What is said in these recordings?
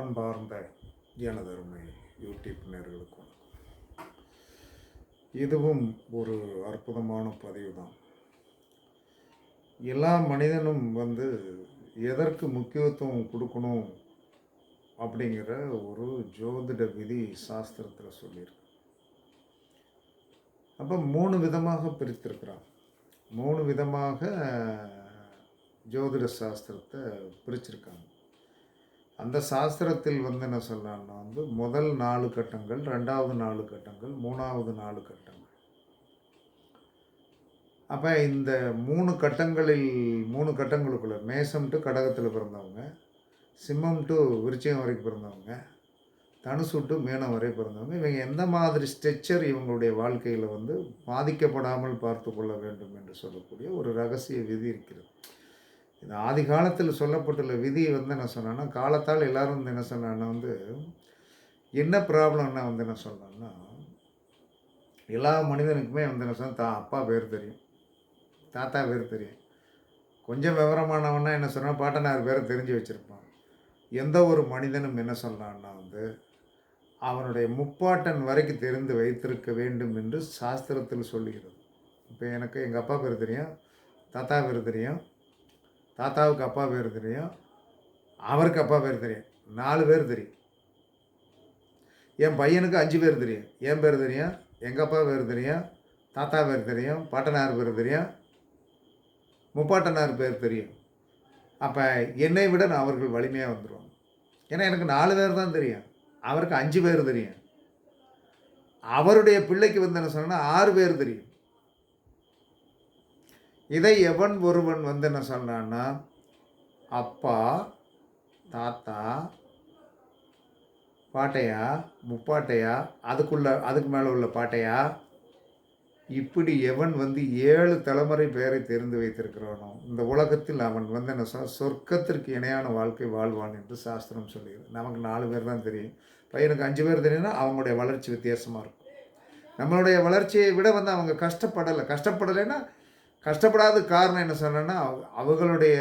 அன்பார்ந்த எனதருமை யூடியூப் நேர்களுக்கும் இதுவும் ஒரு அற்புதமான பதிவு தான் எல்லா மனிதனும் வந்து எதற்கு முக்கியத்துவம் கொடுக்கணும் அப்படிங்கிற ஒரு ஜோதிட விதி சாஸ்திரத்தில் சொல்லியிருக்கு. அப்போ மூணு விதமாக பிரித்திருக்கிறான். மூணு விதமாக ஜோதிட சாஸ்திரத்தை பிரிச்சிருக்காங்க. அந்த சாஸ்திரத்தில் வந்து என்ன சொல்லலாம்னா வந்து முதல் நாலு கட்டங்கள் ரெண்டாவது நாலு கட்டங்கள் மூணாவது நாலு கட்டங்கள். அப்போ இந்த மூணு கட்டங்களில் மூணு கட்டங்களுக்குள்ள மேசம் டு கடகத்தில் பிறந்தவங்க சிம்மம் டு விருச்சயம் வரைக்கும் பிறந்தவங்க தனுசு டு மீனம் வரை பிறந்தவங்க இவங்க எந்த மாதிரி ஸ்ட்ரெச்சர் இவங்களுடைய வாழ்க்கையில் வந்து பாதிக்கப்படாமல் பார்த்து கொள்ள வேண்டும் என்று சொல்லக்கூடிய ஒரு ரகசிய விதி இருக்கிறது. இது ஆதி காலத்தில் சொல்லப்பட்டுள்ள விதி வந்து என்ன சொன்னேன்னா காலத்தால் எல்லாரும் வந்து என்ன சொன்னாங்கன்னா வந்து என்ன ப்ராப்ளம்னா வந்து என்ன சொன்னான்னா எல்லா மனிதனுக்குமே வந்து என்ன சொன்னால் தான் அப்பா பேர் தெரியும். தாத்தா பேர் தெரியும். கொஞ்சம் விவரமானவன்னா என்ன சொன்னால் பாட்டனார் பேரை தெரிஞ்சு வச்சுருப்பான். எந்த ஒரு மனிதனும் என்ன சொல்லலான்னா வந்து அவனுடைய முப்பாட்டன் வரைக்கும் தெரிந்து வைத்திருக்க வேண்டும் என்று சாஸ்திரத்தில் சொல்லுகிறது. இப்போ எனக்கு எங்கள் அப்பா பேர் தெரியும் தாத்தா பேர் தெரியும் தாத்தாவுக்கு அப்பா பேர் தெரியும் அவருக்கு அப்பா பேர் தெரியும். நாலு பேர் தெரியும். என் பையனுக்கு அஞ்சு பேர் தெரியும். என் பேர் தெரியும் எங்கள் அப்பா பேர் தெரியும் தாத்தா பேர் தெரியும் பாட்டனார் பேர் தெரியும் முப்பாட்டனார் பேர் தெரியும். அப்போ என்னை விட நான் அவர்கள் வலிமையாக வந்துடுவாங்க ஏன்னா எனக்கு நாலு பேர் தான் தெரியும். அவருக்கு அஞ்சு பேர் தெரியும். அவருடைய பிள்ளைக்கு வந்து என்ன சொன்னால் ஆறு பேர் தெரியும். இதை எவன் ஒருவன் வந்து என்ன சொன்னான்னா அப்பா தாத்தா பாட்டையா முப்பாட்டையா அதுக்குள்ள அதுக்கு மேலே உள்ள பாட்டையா? இப்படி எவன் வந்து ஏழு தலைமுறை பெயரை தெரிந்து வைத்திருக்கிறானோ இந்த உலகத்தில் அவன் வந்து என்ன சொல் சொர்க்கத்திற்கு இணையான வாழ்க்கை வாழ்வான் என்று சாஸ்திரம் சொல்லுகிறது நமக்கு நாலு பேர் தான் தெரியும். பையனுக்கு அஞ்சு பேர் தெரியும்னா அவங்களுடைய வளர்ச்சி வித்தியாசமாக இருக்கும். நம்மளுடைய வளர்ச்சியை விட வந்து அவங்க கஷ்டப்படலை. கஷ்டப்படலைன்னா கஷ்டப்படாத காரணம் என்ன சொன்னேன்னா அவ- அவங்களுடைய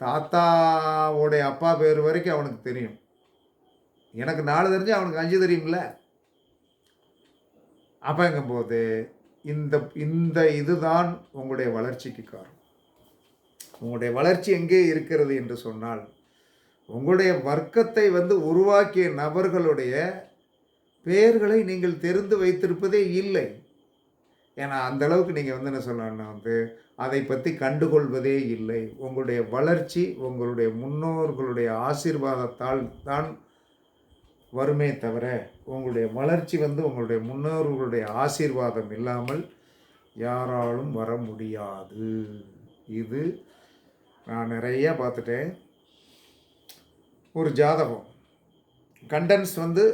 தாத்தாவோடைய அப்பா பேர் வரைக்கும் அவனுக்கு தெரியும். எனக்கு நாலு தெரிஞ்சு அவனுக்கு அஞ்சு தெரியும்ல. அப்போங்கும்போது இந்த இந்த இதுதான் உங்களுடைய வளர்ச்சிக்கு காரணம். உங்களுடைய வளர்ச்சி எங்கே இருக்கிறது என்று சொன்னால் உங்களுடைய வர்க்கத்தை வந்து உருவாக்கிய நபர்களுடைய பெயர்களை நீங்கள் தெரிந்து வைத்திருப்பதே இல்லை. ஏன்னா அந்த அளவுக்கு நீங்கள் வந்து என்ன சொல்லணும்னா வந்து அதை பற்றி கண்டுகொள்வதே இல்லை. உங்களுடைய வளர்ச்சி உங்களுடைய முன்னோர்களுடைய ஆசீர்வாதத்தால் தான் வருமே தவிர உங்களுடைய வளர்ச்சி வந்து உங்களுடைய முன்னோர்களுடைய ஆசீர்வாதம் இல்லாமல் யாராலும் வர முடியாது. இது நான் நிறைய பார்த்துட்டேன். ஒரு ஜாதகம். கண்டென்ஸ் வந்து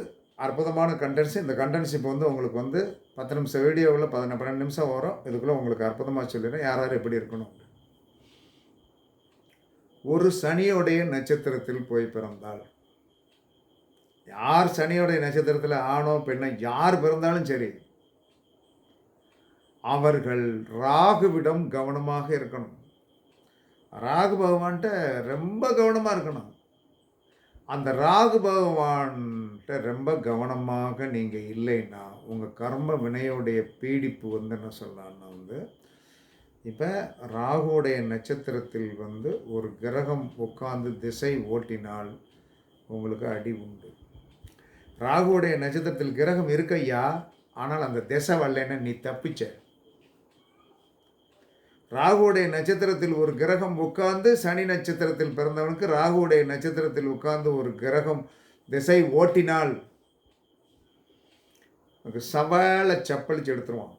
அற்புதமான கண்டென்ஸ் இந்த கண்டென்ஸ் இப்போ வந்து உங்களுக்கு வந்து பத்து நிமிஷம் வீடியோவில் பதின பன்னெண்டு நிமிஷம் வரும். இதுக்குள்ளே உங்களுக்கு அற்புதமாக சொல்லிடுறேன். யார் யார் எப்படி இருக்கணும்? ஒரு சனியோடைய நட்சத்திரத்தில் போய் பிறந்தால் யார் சனியோடைய நட்சத்திரத்தில் ஆணோ பெண்ணோ யார் பிறந்தாலும் சரி அவர்கள் ராகுவிடம் கவனமாக இருக்கணும். ராகு பகவான்கிட்ட ரொம்ப கவனமாக இருக்கணும். அந்த ராகு பகவான்கிட்ட ரொம்ப கவனமாக நீங்கள் இல்லைன்னா உங்கள் கர்ம வினையோடைய பீடிப்பு வந்து என்ன சொல்லலாம்னா வந்து இப்போ ராகுடைய நட்சத்திரத்தில் வந்து ஒரு கிரகம் உட்கார்ந்து திசை ஓட்டினால் உங்களுக்கு அடி உண்டு. ராகுவுடைய நட்சத்திரத்தில் கிரகம் இருக்கையா ஆனால் அந்த திசை வரலன்னா நீ தப்பிச்ச. ராகுவுடைய நட்சத்திரத்தில் ஒரு கிரகம் உட்கார்ந்து சனி நட்சத்திரத்தில் பிறந்தவனுக்கு ராகுடைய நட்சத்திரத்தில் உட்கார்ந்து ஒரு கிரகம் திசை ஓட்டினால் சவாலை சப்பளிச்சு எடுத்துருவான்.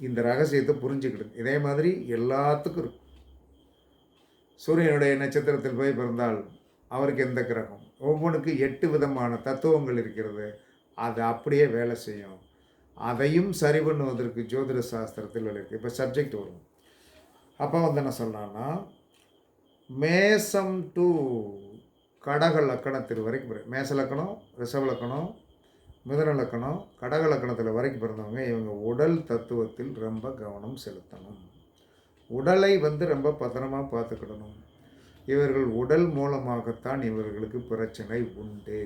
இந்த ரகசியத்தை புரிஞ்சுக்கிடுங்க இதே மாதிரி எல்லாத்துக்கும் இருக்கும். சூரியனுடைய நட்சத்திரத்தில் போய் பிறந்தால் அவருக்கு எந்த கிரகம்? ஒவ்வொன்றுக்கு எட்டு விதமான தத்துவங்கள் இருக்கிறது. அது அப்படியே வேலை செய்யும். அதையும் சரி பண்ணுவதற்கு ஜோதிட சாஸ்திரத்தில் இருக்குது இப்போ சப்ஜெக்ட் வரும். அப்போ வந்து என்ன சொல்லலாம்னா மேசம் டு கடக லக்கணத்தில் வரைக்கும் மேச லக்கணம் ரிஷப லக்கணம் மிதன லக்கணம் கடக லக்கணத்தில் வரைக்கும் பிறந்தவங்க இவங்க உடல் தத்துவத்தில் ரொம்ப கவனம் செலுத்தணும். உடலை வந்து ரொம்ப பத்திரமாக பார்த்துக்கிடணும். இவர்கள் உடல் மூலமாகத்தான் இவர்களுக்கு பிரச்சனை உண்டு.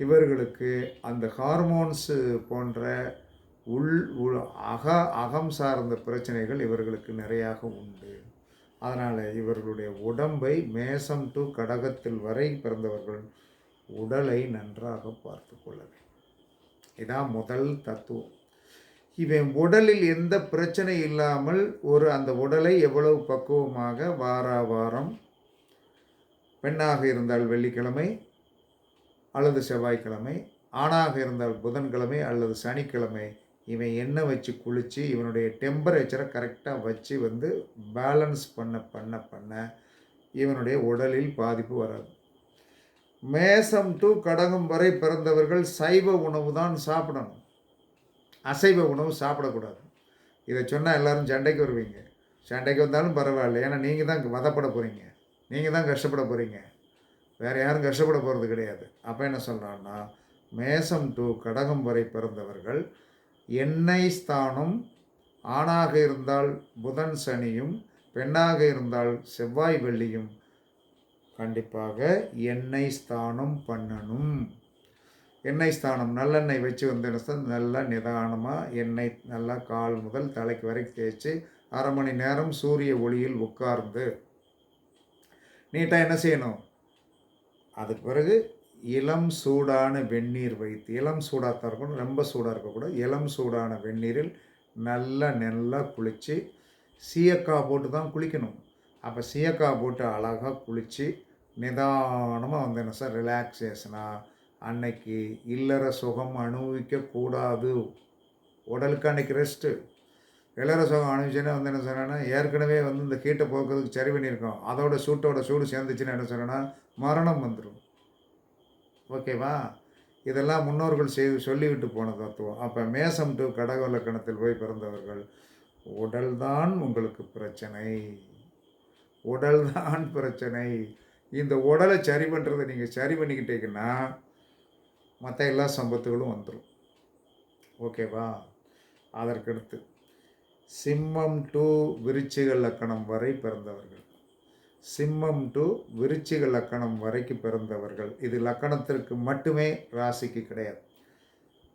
இவர்களுக்கு அந்த ஹார்மோன்ஸு போன்ற உள் உள் அக அகம் சார்ந்த பிரச்சனைகள் இவர்களுக்கு நிறையாக உண்டு. அதனால் இவர்களுடைய உடம்பை மேசம் டு கடகத்தில் வரை பிறந்தவர்கள் உடலை நன்றாக பார்த்து கொள்ள வேண்டும். இதான் முதல் தத்துவம். இவன் உடலில் எந்த பிரச்சனை இல்லாமல் ஒரு அந்த உடலை எவ்வளவு பக்குவமாக வார வாரம் பெண்ணாக இருந்தால் வெள்ளிக்கிழமை அல்லது செவ்வாய்க்கிழமை ஆணாக இருந்தால் புதன்கிழமை அல்லது சனிக்கிழமை இவன் எண்ணெய் வச்சு குளித்து இவனுடைய டெம்பரேச்சரை கரெக்டாக வச்சு வந்து பேலன்ஸ் பண்ண பண்ண பண்ண இவனுடைய உடலில் பாதிப்பு வராது. மேசம் டு கடகம் வரை பிறந்தவர்கள் சைவ உணவு தான் சாப்பிடணும். அசைவ உணவு சாப்பிடக்கூடாது. இதை சொன்னால் எல்லாரும் சண்டைக்கு வருவீங்க. சண்டைக்கு வந்தாலும் பரவாயில்ல. ஏன்னா நீங்கள் தான் வதப்பட போகிறீங்க நீங்கள் தான் கஷ்டப்பட போகிறீங்க வேறு யாரும் கஷ்டப்பட போகிறது கிடையாது. அப்போ என்ன சொல்கிறான்னா மேசம் டு கடகம் வரை பிறந்தவர்கள் எண்ணெய் ஸ்தானம் ஆணாக இருந்தால் புதன் சனியும் பெண்ணாக இருந்தால் செவ்வாய் வெள்ளியும் கண்டிப்பாக எண்ணெய் ஸ்தானம் பண்ணணும். எண்ணெய் ஸ்தானம் நல்லெண்ணெய் வச்சு வந்து நல்லா நிதானமாக எண்ணெய் நல்லா கால் முதல் தலைக்கு வரைக்கும் தேய்ச்சி அரை மணி நேரம் சூரிய ஒளியில் உட்கார்ந்து நீட்டாக என்ன செய்யணும்? அதுக்கு பிறகு இளம் சூடான வெந்நீர் வைத்து இளம் சூடாக தான் இருக்கணும் ரொம்ப சூடாக இருக்கக்கூடாது. இளம் சூடான வெந்நீரில் நல்லா நல்லா குளித்து சீயக்காய் போட்டு தான் குளிக்கணும். அப்போ சீயக்காய் போட்டு அழகாக குளித்து நிதானமாக வந்து என்ன சார் ரிலாக்ஸேஷனாக அன்னைக்கு இல்லற சுகம் அனுபவிக்கக்கூடாது. உடலுக்கு அன்னைக்கு ரெஸ்ட்டு இல்லற சுகம் அனுபவிச்சேன்னா வந்து என்ன சொன்னேன்னா ஏற்கனவே வந்து இந்த கீட்டை போக்குறதுக்கு சரி பண்ணியிருக்கோம். அதோட சூட்டோட சூடு சேர்ந்துச்சுன்னா என்ன சொன்னேன்னா மரணம் வந்துடும் ஓகேவா இதெல்லாம் முன்னோர்கள் செய்து சொல்லிவிட்டு போன தத்துவம். அப்போ மேசம் டு கடக இலக்கணத்தில் போய் பிறந்தவர்கள் உடல்தான் உங்களுக்கு பிரச்சனை. உடல்தான் பிரச்சனை. இந்த உடலை சரி பண்ணுறதை நீங்கள் சரி பண்ணிக்கிட்டீங்கன்னா மற்ற எல்லா சம்பத்துகளும் வந்துடும் ஓகேவா? அதற்கடுத்து சிம்மம் டு விருச்சிக லக்கணம் வரை பிறந்தவர்கள். சிம்மம் டு விருச்சிக லக்கணம் வரைக்கும் பிறந்தவர்கள். இது லக்கணத்திற்கு மட்டுமே ராசிக்கு கிடையாது.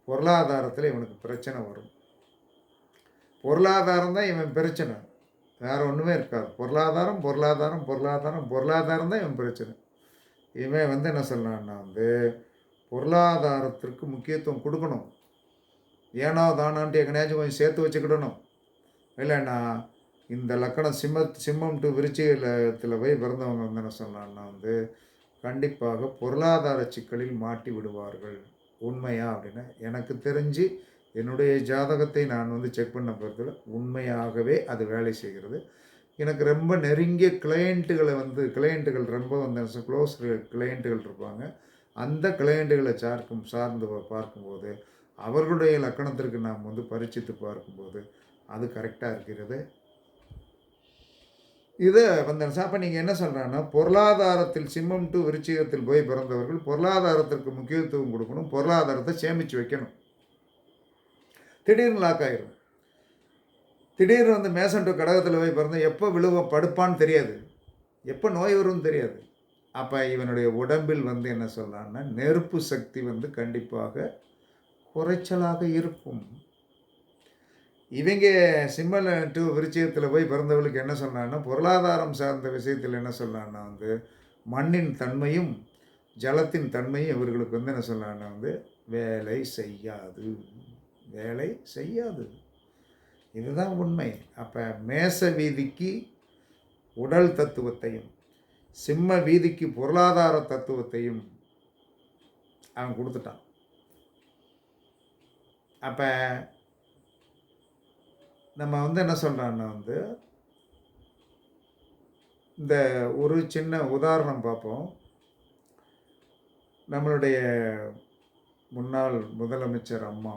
பொருளாதாரத்தில் இவனுக்கு பிரச்சனை வரும். பொருளாதாரம் தான் இவன் பிரச்சனை. வேறு ஒன்றுமே இருக்காது. பொருளாதாரம் பொருளாதாரம் பொருளாதாரம் பொருளாதாரம் தான் இவன் பிரச்சனை. இவன் வந்து என்ன சொல்லலான்னா வந்து பொருளாதாரத்திற்கு முக்கியத்துவம் கொடுக்கணும். ஏனோ தானான்ட்டு எங்கனையாச்சும் கொஞ்சம் சேர்த்து வச்சுக்கிடணும். இல்லைன்னா இந்த லக்கணம் சிம்ம சிம்மம் டு விருச்சிகத்தில் போய் பிறந்தவங்க வந்து என்ன சொல்லலான்னா வந்து கண்டிப்பாக பொருளாதார சிக்கலில் மாட்டி விடுவார்கள். உண்மையா அப்படின்னு எனக்கு தெரிஞ்சு என்னுடைய ஜாதகத்தை நான் வந்து செக் பண்ண பொறுத்தவரை உண்மையாகவே அது வேலை செய்கிறது. எனக்கு ரொம்ப நெருங்கிய கிளையண்ட்டுகளை வந்து கிளையண்ட்டுகள் ரொம்ப வந்து க்ளோஸ் கிளையண்ட்டுகள் இருப்பாங்க. அந்த கிளையண்ட்டுகளை சார்க்கும் சார்ந்து பார்க்கும்போது அவர்களுடைய லக்கணத்திற்கு நாம் வந்து பரிச்சித்து பார்க்கும்போது அது கரெக்டாக இருக்கிறது. இதை வந்து அப்போ நீங்கள் என்ன சொல்கிறாங்கன்னா பொருளாதாரத்தில் சிம்மம் டு விருச்சிகத்தில் போய் பிறந்தவர்கள் பொருளாதாரத்திற்கு முக்கியத்துவம் கொடுக்கணும் பொருளாதாரத்தை சேமித்து வைக்கணும். திடீர்னு லாக் ஆகிரும் திடீர்னு வந்து மேசன் டூ கடகத்தில் போய் பிறந்த எப்போ விழுவ படுப்பான்னு தெரியாது. எப்போ நோய் வரும்னு தெரியாது. அப்போ இவனுடைய உடம்பில் வந்து என்ன சொல்லலான்னா நெருப்பு சக்தி வந்து கண்டிப்பாக குறைச்சலாக இருக்கும். இவங்க சிம்மல் டூ விருச்சிகத்தில் போய் பிறந்தவர்களுக்கு என்ன சொன்னான்னா பொருளாதாரம் சார்ந்த விஷயத்தில் என்ன சொன்னான்னா வந்து மண்ணின் தன்மையும் ஜலத்தின் தன்மையும் இவர்களுக்கு வந்து என்ன சொன்னான்னா வந்து வேலை செய்யாது. வேலை செய்யாது. இதுதான் உண்மை. அப்போ மேச வீதிக்கு உடல் தத்துவத்தையும் சிம்ம வீதிக்கு பொருளாதார தத்துவத்தையும் அவன் கொடுத்துட்டான். அப்போ நம்ம வந்து என்ன சொல்கிறான்னா வந்து இந்த ஒரு சின்ன உதாரணம் பார்ப்போம். நம்மளுடைய முன்னாள் முதலமைச்சர் அம்மா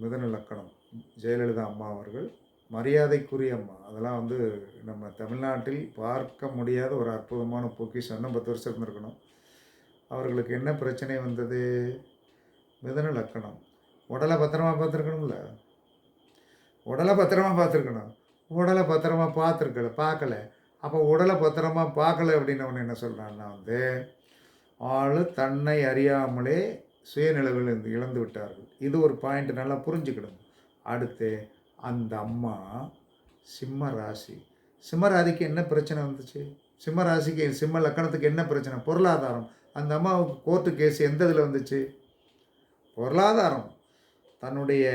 மிதன லக்கணம் ஜெயலலிதா அம்மா அவர்கள் மரியாதைக்குரிய அம்மா. அதெல்லாம் வந்து நம்ம தமிழ்நாட்டில் பார்க்க முடியாத ஒரு அற்புதமான பொக்கிஷம். இன்னும் பத்து வருஷம் இருந்திருக்கணும். அவர்களுக்கு என்ன பிரச்சனை வந்தது? மிதன லக்கணம் உடலை பத்திரமா பார்த்துருக்கணும்ல? உடலை பத்திரமா பார்த்துருக்கணும். உடலை பத்திரமா பார்த்துருக்கல பார்க்கல. அப்போ உடலை பத்திரமா பார்க்கல அப்படின்னு என்ன சொல்கிறான்னா வந்து ஆள் தன்னை அறியாமலே சுயநிலவில் இருந்து இழந்து விட்டார்கள். இது ஒரு பாயிண்ட் நல்லா புரிஞ்சுக்கிடும் அடுத்து அந்த அம்மா சிம்ம ராசி. சிம்ம ராசிக்கு என்ன பிரச்சனை வந்துச்சு? சிம்ம ராசிக்கு சிம்ம லக்கணத்துக்கு என்ன பிரச்சனை? பொருளாதாரம். அந்த அம்மாவுக்கு கோர்ட்டு கேஸ் எந்த இதில் வந்துச்சு? பொருளாதாரம். தன்னுடைய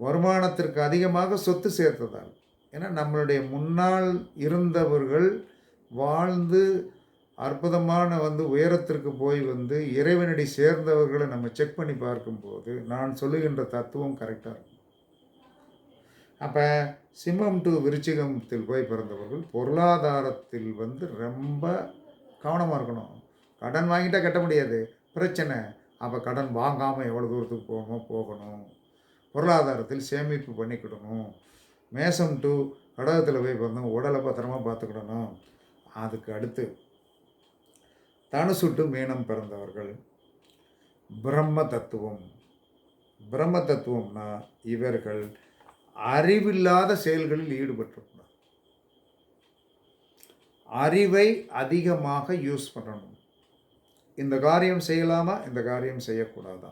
வருமானத்திற்கு அதிகமாக சொத்து சேர்த்ததால். ஏன்னா நம்மளுடைய முன்னால் இருந்தவர்கள் வாழ்ந்து அற்புதமான வந்து உயரத்திற்கு போய் வந்து இறைவனடி சேர்ந்தவர்களை நம்ம செக் பண்ணி பார்க்கும்போது நான் சொல்லுகின்ற தத்துவம் கரெக்டாக இருக்கும். அப்போ சிம்மம் டு விருச்சிகத்தில் போய் பிறந்தவர்கள் பொருளாதாரத்தில் வந்து ரொம்ப கவனமாக இருக்கணும். கடன் வாங்கிட்டா கட்ட முடியாது. பிரச்சனை. அப்போ கடன் வாங்காமல் எவ்வளோ தூரத்துக்கு போகணும் போகணும். பொருளாதாரத்தில் சேமிப்பு பண்ணிக்கிடணும். மேசம் டு கடகத்தில் போய் பிறந்தவங்க உடலை பத்திரமா பார்த்துக்கிடணும். அதுக்கு அடுத்து தனுசுட்டு மீனம் பிறந்தவர்கள். பிரம்ம தத்துவம் பிரம்ம தத்துவம்னா இவர்கள் அறிவில்லாத செயல்களில் ஈடுபட்டிருக்கிறார் அறிவை அதிகமாக யூஸ் பண்ணணும். இந்த காரியம் செய்யலாமா? இந்த காரியம் செய்யக்கூடாதா?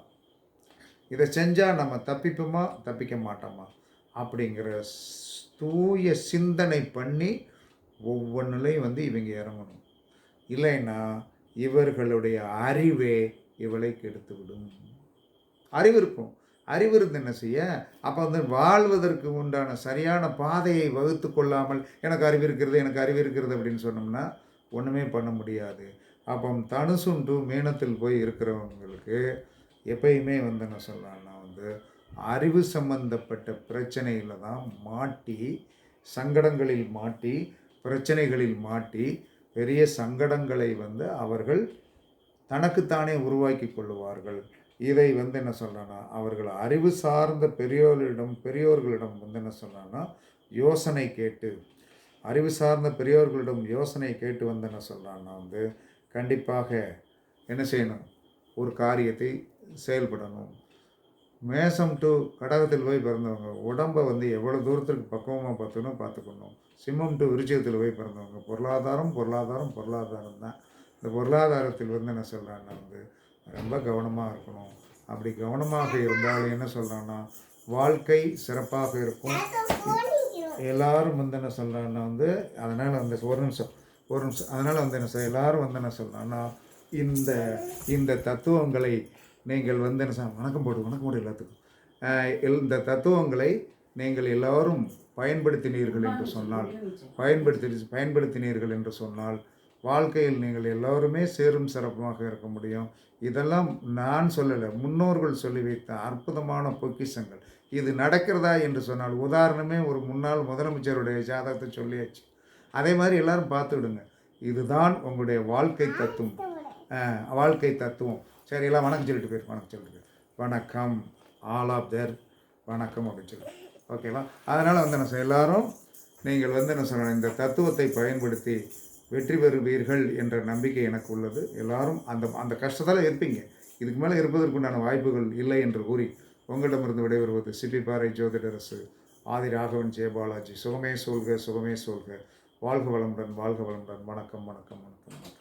இதை செஞ்சால் நம்ம தப்பிப்போமா? தப்பிக்க மாட்டோமா? அப்படிங்கிற தூய சிந்தனை பண்ணி ஒவ்வொன்றுலையும் வந்து இவங்க இறங்கணும். இல்லைன்னா இவர்களுடைய அறிவே இவளை கெடுத்து விடும் அறிவு இருக்கும். அறிவு இருந்து என்ன செய்ய? அப்போ வந்து வாழ்வதற்கு உண்டான சரியான பாதையை வகுத்து கொள்ளாமல் எனக்கு அறிவு இருக்கிறது எனக்கு அறிவு இருக்கிறது அப்படின்னு சொன்னோம்னா ஒன்றுமே பண்ண முடியாது. அப்போ தனுசுண்டு மீனத்தில் போய் இருக்கிறவங்களுக்கு எப்பயுமே வந்து என்ன சொல்லலாம்னா வந்து அறிவு சம்பந்தப்பட்ட பிரச்சனையில் தான் மாட்டி சங்கடங்களில் மாட்டி பிரச்சனைகளில் மாட்டி பெரிய சங்கடங்களை வந்து அவர்கள் தனக்குத்தானே உருவாக்கி கொள்ளுவார்கள். இதை வந்து என்ன சொல்கிறேன்னா அவர்கள் அறிவு சார்ந்த பெரியோர்களிடம் பெரியோர்களிடம் வந்து என்ன சொல்கிறான்னா யோசனை கேட்டு அறிவு சார்ந்த பெரியோர்களிடம் யோசனை கேட்டு வந்து என்ன சொல்கிறான்னா வந்து கண்டிப்பாக என்ன செய்யணும்? ஒரு காரியத்தை செயல்படணும். மேசம் டு கடகத்தில் போய் பிறந்தவங்க உடம்பை வந்து எவ்வளோ தூரத்துக்கு பக்குவமாக பார்த்துக்கணும் பார்த்துக்கணும். சிம்மம் டு விருச்சகத்தில் போய் பிறந்தவங்க. பொருளாதாரம் பொருளாதாரம் பொருளாதாரம் தான். இந்த பொருளாதாரத்தில் வந்து என்ன சொல்கிறாங்கன்னா வந்து ரொம்ப கவனமாக இருக்கணும். அப்படி கவனமாக இருந்தால் என்ன சொல்கிறான்னா வாழ்க்கை சிறப்பாக இருக்கும். எல்லாரும் வந்து என்ன சொல்கிறாங்கன்னா வந்து அதனால் வந்து ஒரு நிமிஷம் ஒரு நிமிஷம். அதனால் வந்து என்ன சொல் எல்லாரும் வந்து என்ன சொல்கிறாங்கன்னா இந்த இந்த தத்துவங்களை நீங்கள் வந்து என்ன வணக்கம் போடு வணக்கம் போடு எல்லாத்துக்கும். இந்த தத்துவங்களை நீங்கள் எல்லோரும் பயன்படுத்தினீர்கள் என்று சொன்னால் பயன்படுத்தி பயன்படுத்தினீர்கள் என்று சொன்னால் வாழ்க்கையில் நீங்கள் எல்லோருமே சேரும் சிறப்புமாக இருக்க முடியும். இதெல்லாம் நான் சொல்லலை முன்னோர்கள் சொல்லி வைத்த அற்புதமான பொக்கிஷங்கள். இது நடக்கிறதா என்று சொன்னால் உதாரணமே ஒரு முன்னாள் முதலமைச்சருடைய ஜாதகத்தை சொல்லியாச்சு. அதே மாதிரி எல்லாரும் பார்த்துடுங்க. இதுதான் உங்களுடைய வாழ்க்கை தத்துவம். வாழ்க்கை தத்துவம். சரி எல்லாம் வணக்கம் சொல்லிட்டு போயிரு வணக்கம் சொல்லிட்டு போயிரு. வணக்கம் ஆல் ஆஃப் தேர் வணக்கம் அப்படின்னு சொல்லி ஓகேவா அதனால் வந்து என்ன எல்லாரும் நீங்கள் வந்து என்ன சொல்லணும் இந்த தத்துவத்தை பயன்படுத்தி வெற்றி பெறுவீர்கள் என்ற நம்பிக்கை எனக்கு உள்ளது. எல்லாரும் அந்த அந்த கஷ்டத்தால் இருப்பீங்க. இதுக்கு மேலே இருப்பதற்குண்டான வாய்ப்புகள் இல்லை என்று கூறி உங்களிடமிருந்து விடைபெறுவது சிபி பாறை ஜோதிடரசு ஆதி ராகவன் ஜெயபாலாஜி சுகமே சொல்க சுகமே சொல்க. வாழ்க வளமுடன் வாழ்க வளமுடன். வணக்கம் வணக்கம் வணக்கம் வணக்கம்.